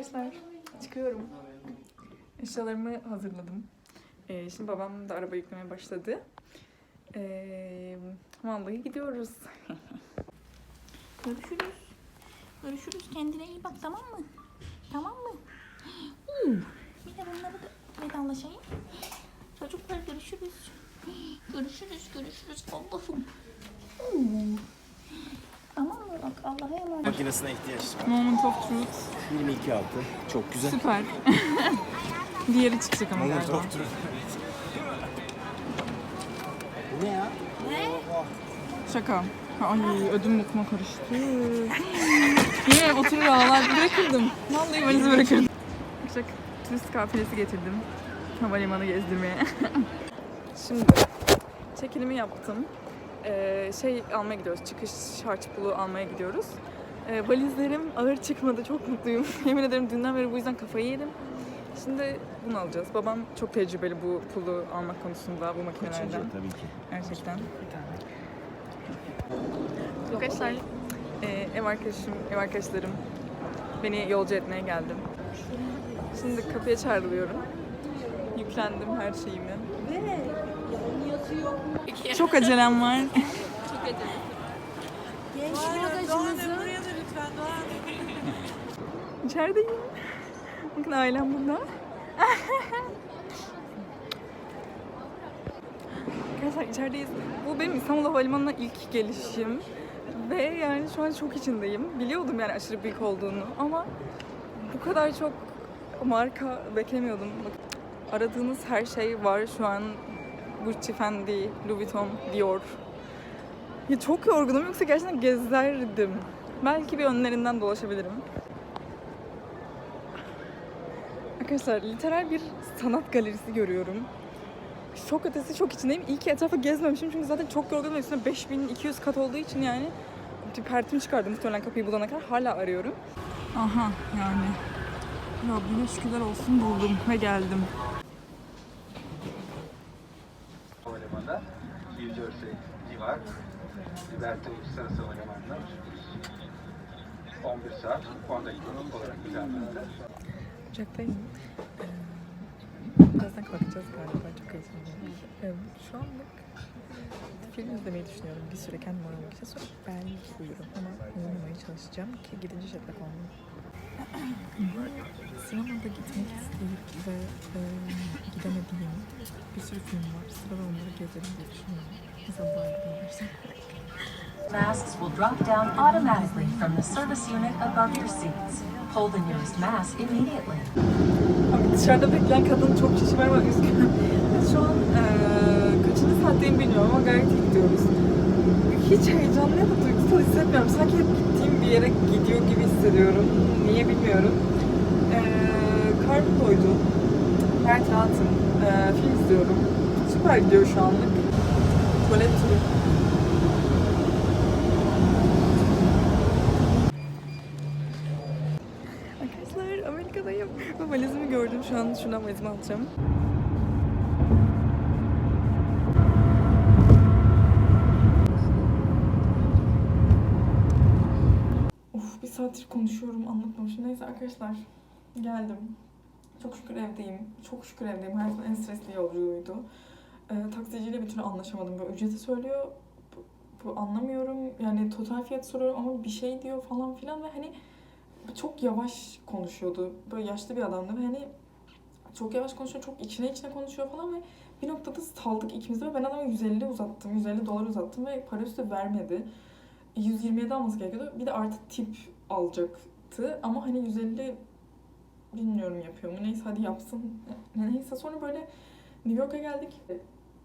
Arkadaşlar çıkıyorum. Eşyalarımı hazırladım. Ee, şimdi babam da araba yüklemeye başladı. Ee, vallahi gidiyoruz. Görüşürüz. Görüşürüz. Kendine iyi bak tamam mı? Tamam mı? Bir de bunları da vedalaşayım. Çocuklar görüşürüz. Görüşürüz, görüşürüz. Allah'ım. Bak Allah'a emanet. Makinesine ihtiyaç var. Moment of Truth. 22 altı. Çok güzel. Süper. Diğeri çıkacak ama Moment galiba. of truth. Bu ne ya? Şaka. Ay ödüm mutuma karıştı. Yine oturur ağlar bırakırdım. Vallahi valizi bırakırdım. Akşak turist kafilesi getirdim. Havalimanı gezdirmeye. Şimdi çekilimi yaptım. Ee, şey almaya gidiyoruz. Çıkış harç pulu almaya gidiyoruz. Ee, valizlerim ağır çıkmadı. Çok mutluyum. Yemin ederim dünden beri bu yüzden kafayı yedim. Şimdi bunu alacağız. Babam çok tecrübeli bu pulu almak konusunda bu makinelerden. tabii ki. Gerçekten. Arkadaşlar, e, ev arkadaşım, ev arkadaşlarım beni yolcu etmeye geldim. Şimdi kapıya çağrılıyorum. Yüklendim her şeyimi. Çok acelem var. İçerideyim. Bakın ailem burada. Arkadaşlar içerideyiz. Bu benim İstanbul Havalimanı'na ilk gelişim. Ve yani şu an çok içindeyim. Biliyordum yani aşırı büyük olduğunu ama bu kadar çok marka beklemiyordum. Aradığınız her şey var şu an. Gucci, Fendi, Louis Vuitton, Dior. Ya çok yorgunum yoksa gerçekten gezerdim. Belki bir önlerinden dolaşabilirim. Arkadaşlar literal bir sanat galerisi görüyorum. Şok ötesi çok içindeyim. İyi ki etrafı gezmemişim çünkü zaten çok yorgunum. Üstüne 5200 kat olduğu için yani pertimi çıkardım muhtemelen kapıyı bulana kadar. Hala arıyorum. Aha yani. Rabbime şükürler olsun buldum ve geldim. Havalimanı, New Civar, Liberty Uluslararası Havalimanı'nda 11 saat 10 dakika olarak düzenlendi. Uçaktayım. Birazdan kalkacağız galiba. Çok heyecanlıyım. Şu anlık film izlemeyi düşünüyorum. Bir süre kendim aramak için. Sonra belki uyurum ama uyumamaya çalışacağım ki gidince şaplak olmayayım. Sinemada gitmek isteyip ve e, gidemediğim bir sürü film var. Sırada onları gezerim diye düşünüyorum. Masks will drop down automatically from the service unit above your seats. Pull the nearest mask immediately. Abi dışarıda bekleyen kadın çok kişi var üzgünüm. Şu an eee kaçıncı saatteyim bilmiyorum ama gayet iyi gidiyoruz. Hiç heyecanlı ya da duygusal hissetmiyorum. Sanki hep gittiğim bir yere gidiyor gibi hissediyorum. Niye bilmiyorum. Eee karnım doydu. Gayet rahatım. Eee film izliyorum. Süper gidiyor şu anlık. Tuvalet turu. Arkadaşlar Amerika'dayım. Ve valizimi gördüm. Şu an şuradan valizimi alacağım. Of bir saattir konuşuyorum anlatmamışım. Neyse arkadaşlar geldim. Çok şükür evdeyim. Çok şükür evdeyim. Hayatımın en stresli yolculuğuydu. Ee, taksiciyle bir türlü anlaşamadım. Böyle ücreti söylüyor. Bu, bu anlamıyorum. Yani total fiyat soruyorum ama bir şey diyor falan filan ve hani çok yavaş konuşuyordu. Böyle yaşlı bir adamdı ve hani çok yavaş konuşuyor, çok içine içine konuşuyor falan ve bir noktada saldık ikimiz ve ben adama 150 uzattım, 150 dolar uzattım ve para üstü vermedi. 127 alması gerekiyordu. Bir de artı tip alacaktı ama hani 150 bilmiyorum yapıyor mu. Neyse hadi yapsın. Neyse sonra böyle New York'a geldik.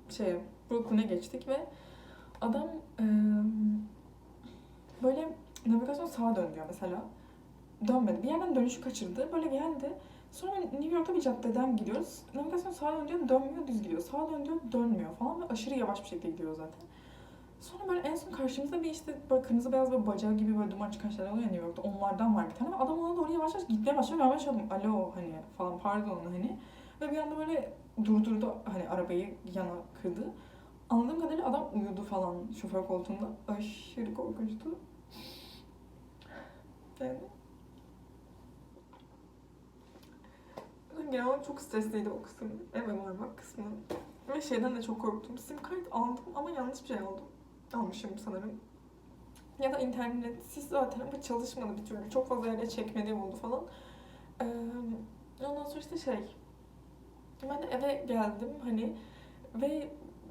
Şey, Brooklyn'e geçtik ve adam eee, böyle navigasyon sağa dön diyor mesela dönmedi. Bir yerden dönüşü kaçırdı. Böyle geldi. Sonra New York'ta bir caddeden gidiyoruz. Navigasyon sağa dön diyor, dönmüyor, düz gidiyor. Sağa dön diyor, dönmüyor falan ve aşırı yavaş bir şekilde gidiyor zaten. Sonra böyle en son karşımızda bir işte böyle kırmızı beyaz böyle bacağı gibi böyle duman çıkan şeyler oluyor New York'ta. Onlardan var bir tane. Adam ona doğru yavaş yavaş gitmeye başlıyor. Ben başladım. Alo hani falan pardon hani. Ve bir anda böyle durdurdu hani arabayı yana kırdı. Anladığım kadarıyla adam uyudu falan şoför koltuğunda. Aşırı korkunçtu. Yani genel olarak çok stresliydi o kısım. Eve varmak kısmı. Ve şeyden de çok korktum. Sim kart aldım ama yanlış bir şey aldım. Almışım sanırım. Ya da internetsiz zaten ama çalışmadı bir türlü. Çok fazla yere çekmediğim oldu falan. Ee, ondan sonra işte şey. Ben eve geldim hani ve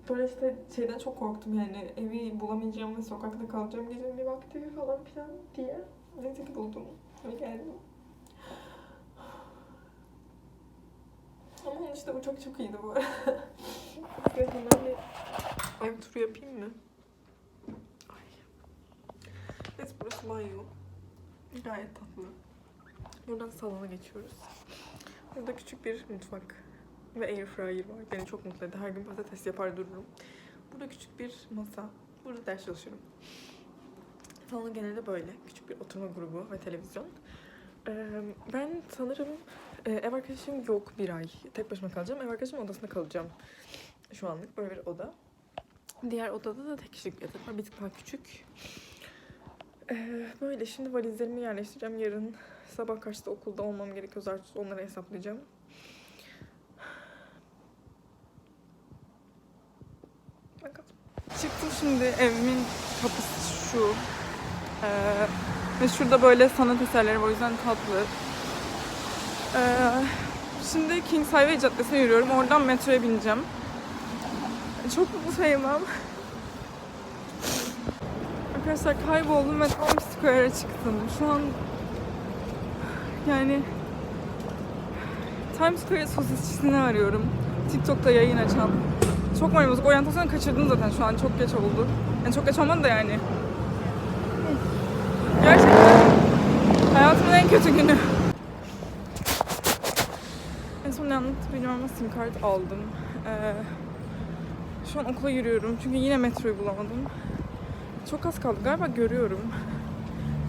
böyle işte şeyden çok korktum yani evi bulamayacağım ve sokakta kalacağım gecenin bir vakti falan filan diye. Neyse ki buldum ve geldim. Ama onun işte bu çok çok iyiydi bu arada. Hemen bir ev turu yapayım mı? Ay. Evet burası banyo. Gayet tatlı. Buradan salona geçiyoruz. Burada küçük bir mutfak ve air fryer var. Beni çok mutlu etti. Her gün patates yapar dururum. Burada küçük bir masa. Burada ders çalışıyorum. Salon genelde böyle. Küçük bir oturma grubu ve televizyon. Ben sanırım ev arkadaşım yok bir ay. Tek başıma kalacağım. Ev arkadaşımın odasında kalacağım. Şu anlık böyle bir oda. Diğer odada da tek kişilik yatak var. Bir tık daha küçük. Böyle şimdi valizlerimi yerleştireceğim. Yarın sabah kaçta okulda olmam gerekiyor. Artık onları hesaplayacağım. Bakalım. Çıktım şimdi evimin kapısı şu. Ee, ve şurada böyle sanat eserleri var o yüzden tatlı. Ee, şimdi Kings Highway Caddesi'ne yürüyorum. Oradan metroya bineceğim. Çok mutlu sayılmam. Arkadaşlar kayboldum ve Times Square'a çıktım. Şu an yani Times Square sosisçisini arıyorum. TikTok'ta yayın açan. Çok bozuk. Oryantasyonu kaçırdım zaten şu an. Çok geç oldu. Yani çok geç olmadı da yani. Gerçekten hayatımın en kötü günü. En son ne anlattı bilmiyorum ama sim kart aldım. Ee, şu an okula yürüyorum çünkü yine metroyu bulamadım. Çok az kaldı galiba görüyorum.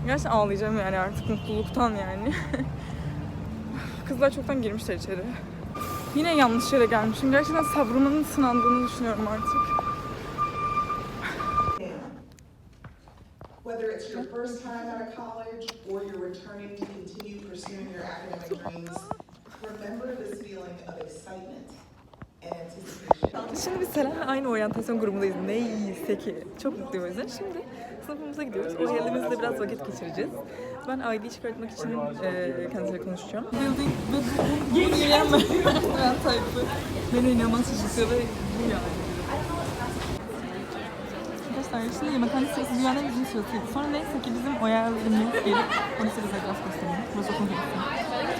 Gerçekten ağlayacağım yani artık mutluluktan yani. Kızlar çoktan girmişler içeri. Yine yanlış yere gelmişim. Gerçekten sabrımın sınandığını düşünüyorum artık. Whether it's your first time out of college or you're returning to continue pursuing your academic dreams, remember this feeling of excitement. Şimdi biz Selen'le aynı oryantasyon grubundayız. Neyse ki. Çok mutluyum o yüzden. Şimdi sınıfımıza gidiyoruz. O yerlerimizde biraz vakit geçireceğiz. Ben ID çıkartmak için e, kendisiyle konuşacağım. Building, bu yürüyen ben tayfı. Beni inanılmaz şaşırtıyor ve bu yani. Arkadaşlar şimdi yemekhane sırası dünyanın bizim sırasıydı. Sonra neyse ki bizim o yerlerimiz gelip onu size biraz göstereyim. Burası girişi.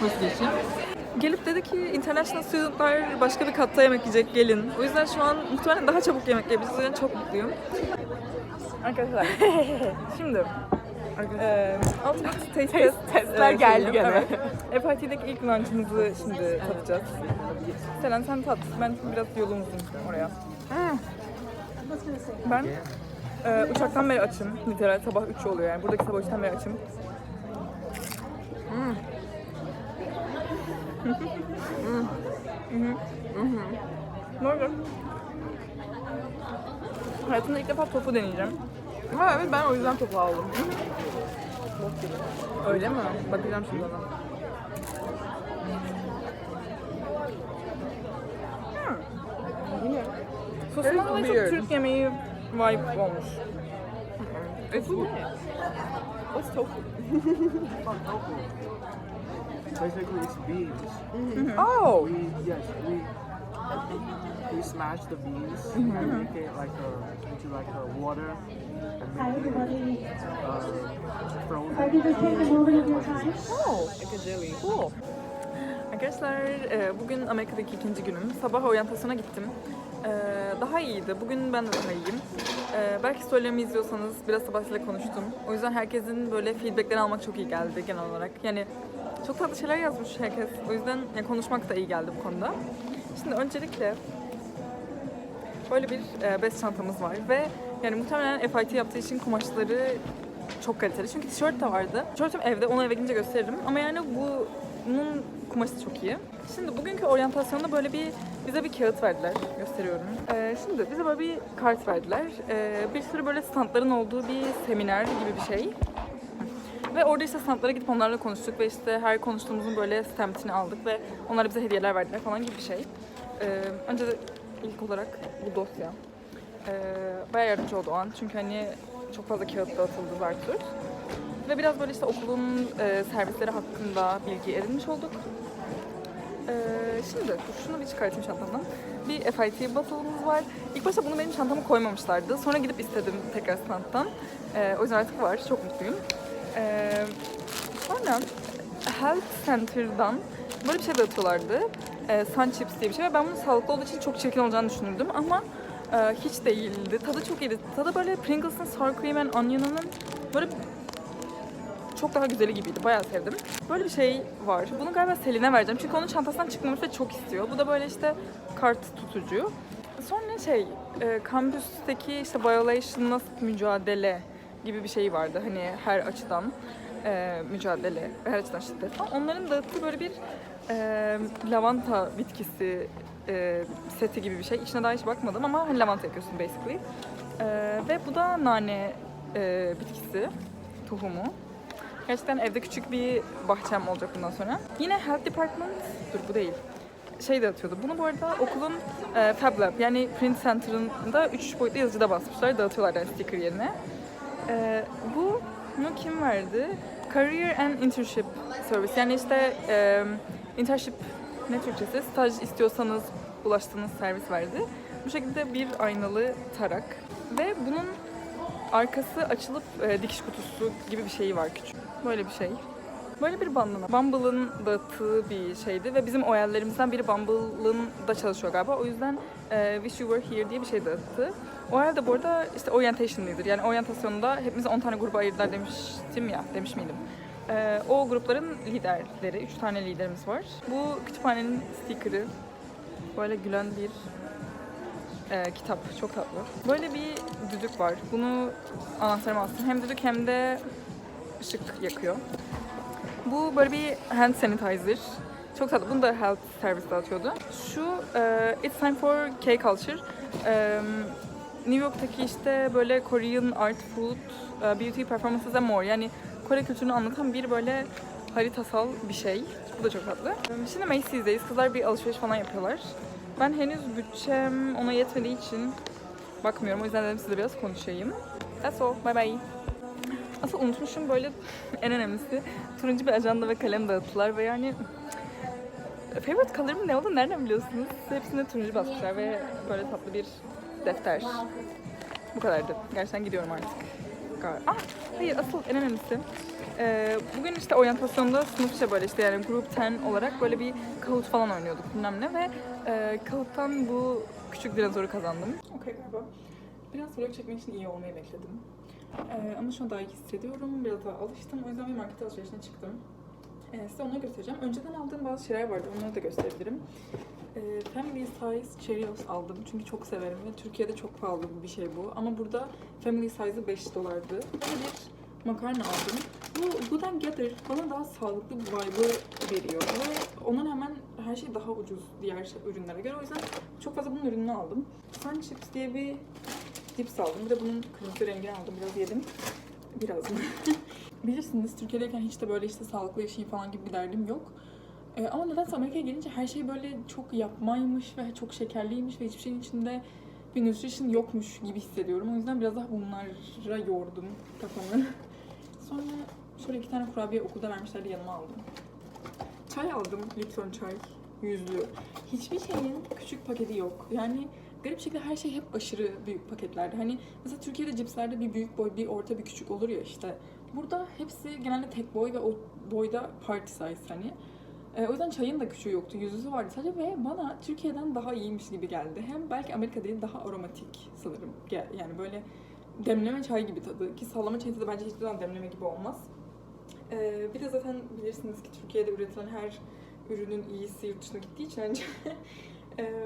Burası girişi. Gelip dedi ki international studentlar başka bir katta yemek yiyecek gelin. O yüzden şu an muhtemelen daha çabuk yemek yiyebiliriz. O yüzden çok mutluyum. Arkadaşlar şimdi Ultimate Taste Test testler eee, geldi gene. Evet. FIT'deki ilk lunch'ımızı şimdi tadacağız. Selen sen tat. Ben çünkü biraz yolum uzun oraya. Ben eee, uçaktan beri açım. Literal sabah 3 oluyor yani. Buradaki sabah 3'ten beri açım. Böyle. Hayatımda ilk defa tofu deneyeceğim. Ha evet ben o yüzden topu aldım. Öyle mi? Bakacağım şimdi ona. Sosundan dolayı çok. Türk yemeği vibe olmuş. It's What's tofu? Basically, it's beans. Oh! We yes we we smash the beans and make it like a into like a water and make it uh, frozen. Oh! Like a jelly. Cool. Arkadaşlar e, bugün Amerika'daki ikinci günüm. Sabah oryantasyona gittim. E, Daha iyiydi. Bugün ben de daha iyiyim. E, Belki storylerimi izliyorsanız biraz sabah sizinle konuştum. O yüzden herkesin böyle feedbackleri almak çok iyi geldi genel olarak. Yani çok tatlı şeyler yazmış herkes. O yüzden ya, konuşmak da iyi geldi bu konuda. Şimdi öncelikle böyle bir e, bez çantamız var ve yani muhtemelen FIT yaptığı için kumaşları çok kaliteli. Çünkü tişört de vardı. Tişörtüm evde, onu eve gidince gösteririm. Ama yani bu bunun kumaşı çok iyi. Şimdi bugünkü oryantasyonda böyle bir bize bir kağıt verdiler. Gösteriyorum. Ee, şimdi bize böyle bir kart verdiler. Ee, bir sürü böyle standların olduğu bir seminer gibi bir şey. Ve orada işte standlara gidip onlarla konuştuk ve işte her konuştuğumuzun böyle stampini aldık ve onlar bize hediyeler verdiler falan gibi bir şey. Ee, önce de ilk olarak bu dosya. Ee, bayağı yardımcı oldu o an çünkü hani çok fazla kağıt dağıtıldı Zartur. Ve biraz böyle işte okulun e, servisleri hakkında bilgi edinmiş olduk. Ee, şimdi dur şunu bir çıkartayım çantamdan. Bir FIT bottle'ımız var. İlk başta bunu benim çantama koymamışlardı. Sonra gidip istedim tekrar standtan. Ee, o yüzden artık var. Çok mutluyum. Ee, sonra Health Center'dan böyle bir şey dağıtıyorlardı. Ee, Sun Chips diye bir şey ben bunun sağlıklı olduğu için çok çirkin olacağını düşünürdüm ama e, hiç değildi. Tadı çok iyiydi. Tadı böyle Pringles'ın Sour Cream and Onion'ın böyle çok daha güzeli gibiydi. Bayağı sevdim. Böyle bir şey var. Bunu galiba Selin'e vereceğim. Çünkü onun çantasından çıkmamış ve çok istiyor. Bu da böyle işte kart tutucu. Sonra şey, e, kampüsteki işte violation'la mücadele gibi bir şey vardı. Hani her açıdan e, mücadele, her açıdan şiddet. Ama onların dağıttığı böyle bir e, lavanta bitkisi e, seti gibi bir şey. İçine daha hiç bakmadım ama hani lavanta yapıyorsun basically. E, ve bu da nane e, bitkisi, tohumu. Gerçekten evde küçük bir bahçem olacak bundan sonra. Yine Health Department, dur bu değil. Şey dağıtıyordu. Bunu bu arada okulun e, Fab Lab yani Print Center'ında 3 boyutlu yazıcıda basmışlar. Dağıtıyorlar yani sticker yerine. E, bu bunu kim verdi? Career and Internship Service. Yani işte e, internship ne Türkçesi? Staj istiyorsanız ulaştığınız servis verdi. Bu şekilde bir aynalı tarak. Ve bunun arkası açılıp e, dikiş kutusu gibi bir şeyi var küçük. Böyle bir şey. Böyle bir bandana. Bumble'ın dağıttığı bir şeydi ve bizim OL'lerimizden biri Bumble'ın da çalışıyor galiba. O yüzden e, Wish You Were Here diye bir şey dağıttı. OL de bu arada işte orientation leader. Yani oryantasyonda hepimizi 10 tane gruba ayırdılar demiştim ya, demiş miydim? E, o grupların liderleri, 3 tane liderimiz var. Bu kütüphanenin sticker'ı. Böyle gülen bir e, kitap. Çok tatlı. Böyle bir düdük var. Bunu anahtarıma astım. Hem düdük hem de ışık yakıyor. Bu böyle bir hand sanitizer. Çok tatlı. Bunu da health service dağıtıyordu. Şu e, It's Time for K-Culture. E, New York'taki işte böyle Korean art, food, e, beauty performances and more. Yani Kore kültürünü anlatan bir böyle haritasal bir şey. Bu da çok tatlı. Şimdi Macy's'deyiz. Kızlar bir alışveriş falan yapıyorlar. Ben henüz bütçem ona yetmediği için bakmıyorum. O yüzden dedim size biraz konuşayım. That's all. Bye bye. Asıl unutmuşum böyle en önemlisi turuncu bir ajanda ve kalem dağıttılar ve yani favorite color'ım ne olduğunu nereden biliyorsunuz? Hepsinde turuncu basmışlar ve böyle tatlı bir defter. Bu kadardı. Gerçekten gidiyorum artık. Ah, hayır asıl en önemlisi. Ee, bugün işte oryantasyonda sınıfça böyle işte yani grup 10 olarak böyle bir Kahoot falan oynuyorduk bilmem ne ve e, Kahoot'tan bu küçük dinozoru kazandım. Okey galiba. Biraz vlog çekmek için iyi olmayı bekledim. Ee, ama şu an daha iyi hissediyorum. Biraz daha alıştım. O yüzden bir market alışverişine çıktım. Ee, size onları göstereceğim. Önceden aldığım bazı şeyler vardı. Onları da gösterebilirim. Ee, Family Size Cheerios aldım. Çünkü çok severim ve Türkiye'de çok pahalı bir şey bu. Ama burada Family Size'ı 5 dolardı. Böyle bir makarna aldım. Bu Good and Gather bana daha sağlıklı bir vibe'ı veriyor. Ve ona hemen her şey daha ucuz diğer şey- ürünlere göre. O yüzden çok fazla bunun ürününü aldım. Sun Chips diye bir cips aldım. Bir de bunun kırmızı rengini aldım. Biraz yedim. Biraz mı? Bilirsiniz Türkiye'deyken hiç de böyle işte sağlıklı yaşayayım falan gibi bir derdim yok. Ee, ama nedense Amerika'ya gelince her şey böyle çok yapmaymış ve çok şekerliymiş ve hiçbir şeyin içinde bir nutrition yokmuş gibi hissediyorum. O yüzden biraz daha bunlara yordum kafamı. Sonra şöyle iki tane kurabiye okulda vermişlerdi yanıma aldım. Çay aldım. Lipton çay. Yüzlü. Hiçbir şeyin küçük paketi yok. Yani garip şekilde her şey hep aşırı büyük paketlerde. Hani mesela Türkiye'de cipslerde bir büyük boy, bir orta, bir küçük olur ya işte. Burada hepsi genelde tek boy ve o boyda party size hani. Ee, o yüzden çayın da küçüğü yoktu. Yüzüzü vardı sadece ve bana Türkiye'den daha iyiymiş gibi geldi. Hem belki Amerika değil daha aromatik sanırım. Yani böyle demleme çay gibi tadı. Ki sallama çayı tadı bence hiçbir zaman demleme gibi olmaz. Ee, bir de zaten bilirsiniz ki Türkiye'de üretilen her ürünün iyisi yurt dışına gittiği için Ee,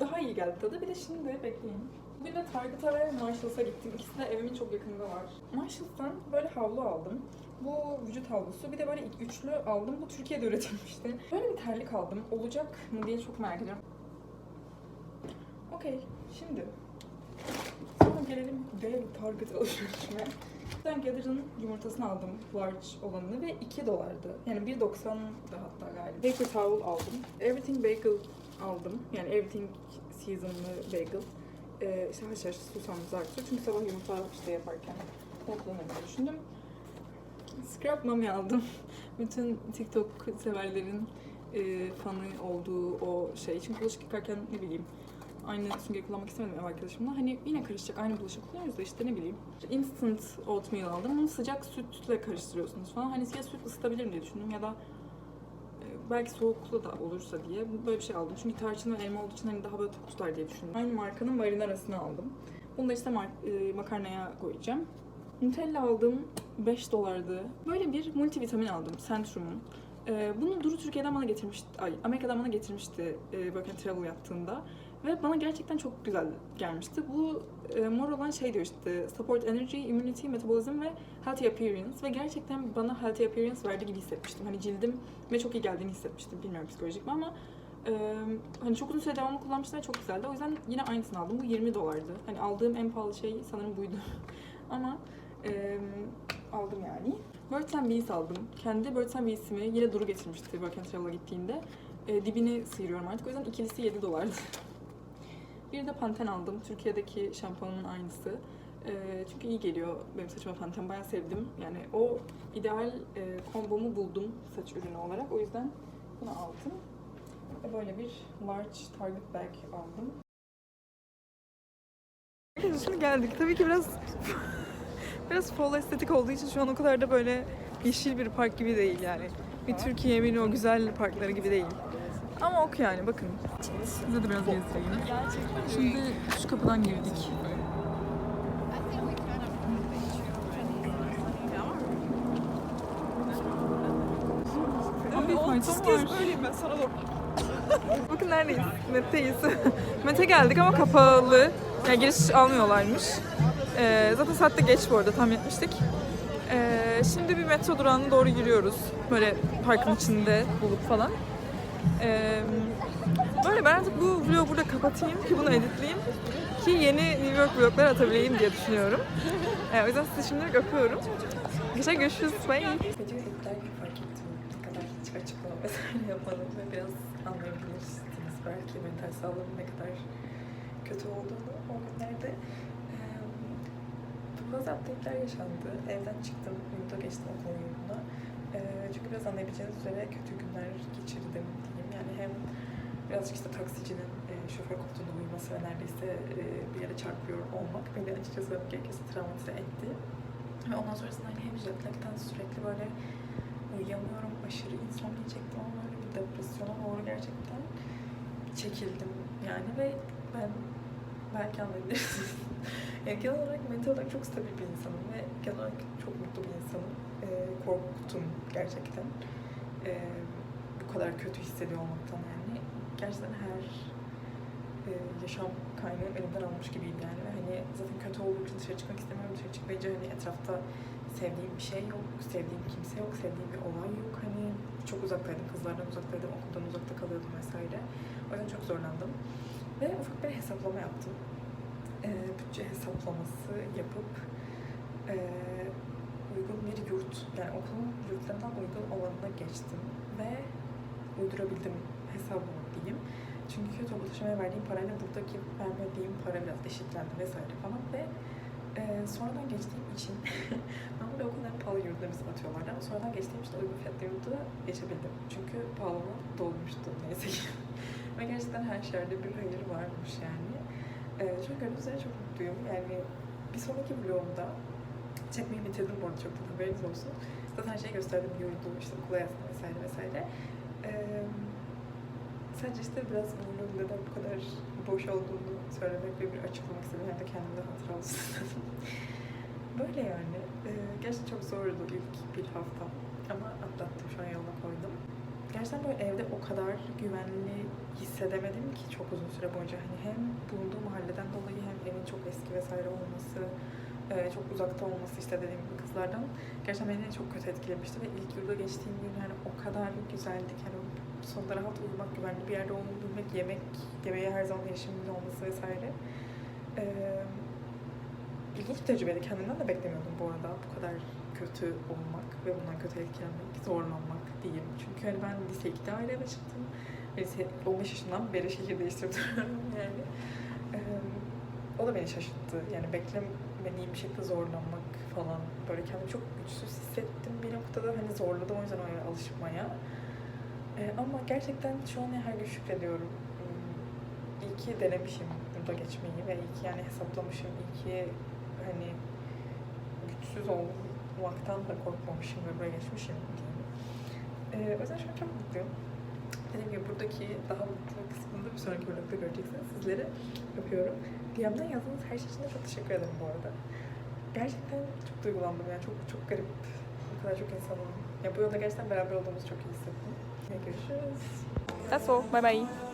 daha iyi geldi tadı. Bir de şimdi bekleyin. Bugün de Target'a ve Marshalls'a gittim. İkisi de evimin çok yakınında var. Marshalls'tan böyle havlu aldım. Bu vücut havlusu. Bir de böyle üçlü aldım. Bu Türkiye'de üretilmişti. Böyle bir terlik aldım. Olacak mı diye çok merak ediyorum. Okey. Şimdi. Sonra gelelim dev Target alışverişime. Dunkin' yumurtasını aldım large olanını ve 2 dolardı. Yani 1.90'da hatta galiba. Paper towel aldım. Everything bagel aldım. Yani everything seasonlı bagel. Ee, işte haşhaş, susam, zartı. Çünkü sabah yumurta işte yaparken onu kullanmayı düşündüm. Scrub Mami aldım. Bütün TikTok severlerin e, fanı olduğu o şey. Çünkü bulaşık yıkarken ne bileyim aynı süngeri kullanmak istemedim ev arkadaşımla. Hani yine karışacak aynı bulaşık kullanıyoruz da işte ne bileyim. Instant oatmeal aldım. Bunu sıcak sütle karıştırıyorsunuz falan. Hani ya süt ısıtabilirim diye düşündüm ya da belki soğuklu da olursa diye böyle bir şey aldım. Çünkü tarçın ve elma olduğu için hani daha böyle tok tutar diye düşündüm. Aynı markanın marinarasını aldım. Bunu da işte e, makarnaya koyacağım. Nutella aldım 5 dolardı. Böyle bir multivitamin aldım Centrum'un. Ee, bunu Duru Türkiye'den bana getirmişti, ay Amerika'dan bana getirmişti e, Work and Travel yaptığında. Ve bana gerçekten çok güzel gelmişti. Bu e, mor olan şey diyor işte support energy, immunity, metabolism ve healthy appearance. Ve gerçekten bana healthy appearance verdiği gibi hissetmiştim. Hani cildim ve çok iyi geldiğini hissetmiştim. Bilmiyorum psikolojik mi ama e, hani çok uzun süre devamlı kullanmıştım ve çok güzeldi. O yüzden yine aynısını aldım. Bu 20 dolardı. Hani aldığım en pahalı şey sanırım buydu. ama e, aldım yani. Birds and Bees aldım. Kendi Birds and Bees'imi yine Duru getirmişti Work and Travel'a gittiğinde. E, dibini sıyırıyorum artık. O yüzden ikilisi 7 dolardı. Bir de Panten aldım. Türkiye'deki şampuanın aynısı. E, çünkü iyi geliyor benim saçıma Panten. Bayağı sevdim. Yani o ideal e, kombomu buldum saç ürünü olarak. O yüzden bunu aldım. Ve böyle bir large Target bag aldım. Şimdi geldik. Tabii ki biraz biraz fall estetik olduğu için şu an o kadar da böyle yeşil bir park gibi değil yani. Bir Türkiye'nin o güzel parkları gibi değil. Ama ok yani bakın. Size de biraz gezdireyim. Şimdi şu kapıdan girdik. Abi faydalı var. Öyleyim ben sana doğru. Bakın neredeyiz? Met'teyiz. Met'e geldik ama kapalı. Yani giriş almıyorlarmış. Ee, zaten saatte geç bu arada tahmin etmiştik. Ee, şimdi bir metro durağına doğru yürüyoruz. Böyle parkın içinde bulup falan. Ee, böyle ben artık bu vlogu burada kapatayım ki bunu editleyeyim. Ki yeni New York vlogları atabileyim diye düşünüyorum. Ee, o yüzden sizi şimdilik öpüyorum. Geçen görüşürüz. Bye. Videoyu editlerken fark ettim. Ne kadar hiç açıklama vesaire yapmadım ve biraz anlayabilirsiniz belki mental sağlığımın ne kadar kötü olduğunu o günlerde. Bazı update'ler yaşandı. Evden çıktım, yurda geçtim okul yurduna. Eee, çünkü biraz anlayabileceğiniz üzere kötü günler geçirdim diyeyim. Yani hem birazcık işte taksicinin e, şoför koltuğunda uyuması ve neredeyse e, bir yere çarpıyor olmak beni açıkçası gerekirse travmatize etti. Ve ondan sonrasında hani hem jet sürekli böyle uyuyamıyorum, aşırı insomnia çektim ama böyle bir depresyona doğru gerçekten çekildim yani ve ben belki anlayabilirsiniz. yani genel olarak mental olarak çok stabil bir insanım ve genel olarak çok mutlu bir insanım. Ee, korktum gerçekten. Ee, bu kadar kötü hissediyor olmaktan yani. Gerçekten her e, yaşam kaynağı elimden almış gibiyim yani. Ve hani zaten kötü olduğum için dışarı çıkmak istemiyorum. Dışarı çıkmayınca hani etrafta sevdiğim bir şey yok, sevdiğim kimse yok, sevdiğim bir olay yok. Hani çok uzaktaydım, kızlardan uzaktaydım, okuldan uzakta kalıyordum vesaire. O yüzden çok zorlandım. Ve ufak bir hesaplama yaptım. Ee, bütçe hesaplaması yapıp ee, uygun bir yurt, yani okulun yurtlarından uygun olanına geçtim ve uydurabildim hesabımı diyeyim. Çünkü toplu taşımaya verdiğim parayla buradaki vermediğim para biraz eşitlendi vesaire falan ve e, sonradan geçtiğim için burada okulun en pahalı yurduna bizim atıyorlardı ama sonradan geçtiğim için uygun fiyatlı yurda geçebildim. Çünkü pahalılığı dolmuştu neyse ki. ve gerçekten her şerde bir hayır varmış yani. E, gördüğünüz üzere çok mutluyum. Yani bir sonraki vlogumda çekmeyi bitirdim bu arada çok da haberiniz olsun. Zaten şeyi gösterdim yurdu, işte okul hayatını vesaire vesaire. Ee, sadece işte biraz vlogun neden bu kadar boş olduğunu söylemek ve bir açıklamak istedim. Hem de kendimde hatıra olsun. Böyle yani. Ee, gerçekten çok zordu ilk bir hafta. Ama atlattım, şu an yoluna koydum. Gerçekten böyle evde o kadar güvenli hissedemedim ki çok uzun süre boyunca. Hani hem bulunduğum mahalleden dolayı hem evin çok eski vesaire olması, e, çok uzakta olması işte dediğim gibi kızlardan gerçekten beni çok kötü etkilemişti ve ilk yurda geçtiğim gün yani o kadar güzeldi ki hani sonunda rahat uyumak, güvenli bir yerde bilmek, yemek, yemeğe her zaman erişimin olması vesaire. Ee, ilginç bir tecrübeydi. Kendimden de beklemiyordum bu arada. Bu kadar kötü olmak ve bundan kötü etkilenmek, zorlanmak diyeyim. Çünkü hani ben lise 2'de aile eve çıktım. Lise 15 yaşından beri şehir değiştirip yani. Ee, o da beni şaşırttı. Yani beklemediğim bir şekilde zorlanmak falan. Böyle kendimi çok güçsüz hissettim bir noktada. Hani zorladım o yüzden oraya alışmaya. Ee, ama gerçekten şu an her gün şükrediyorum. Hmm, İyi ki denemişim burada geçmeyi ve iyi ki yani hesaplamışım. İyi ki hani güçsüz olmaktan da korkmamışım ve buraya geçmişim diyeyim. Ee, o yüzden şu an çok mutluyum. Dediğim gibi buradaki daha mutlu kısmını da bir sonraki vlogda göreceksiniz. Sizleri öpüyorum. DM'den yazdığınız her şey için de çok teşekkür ederim bu arada. Gerçekten çok duygulandım yani çok çok garip. Bu kadar çok insanın. Ya bu yolda gerçekten beraber olduğumuzu çok iyi hissettim. Görüşürüz. That's all. Bye bye.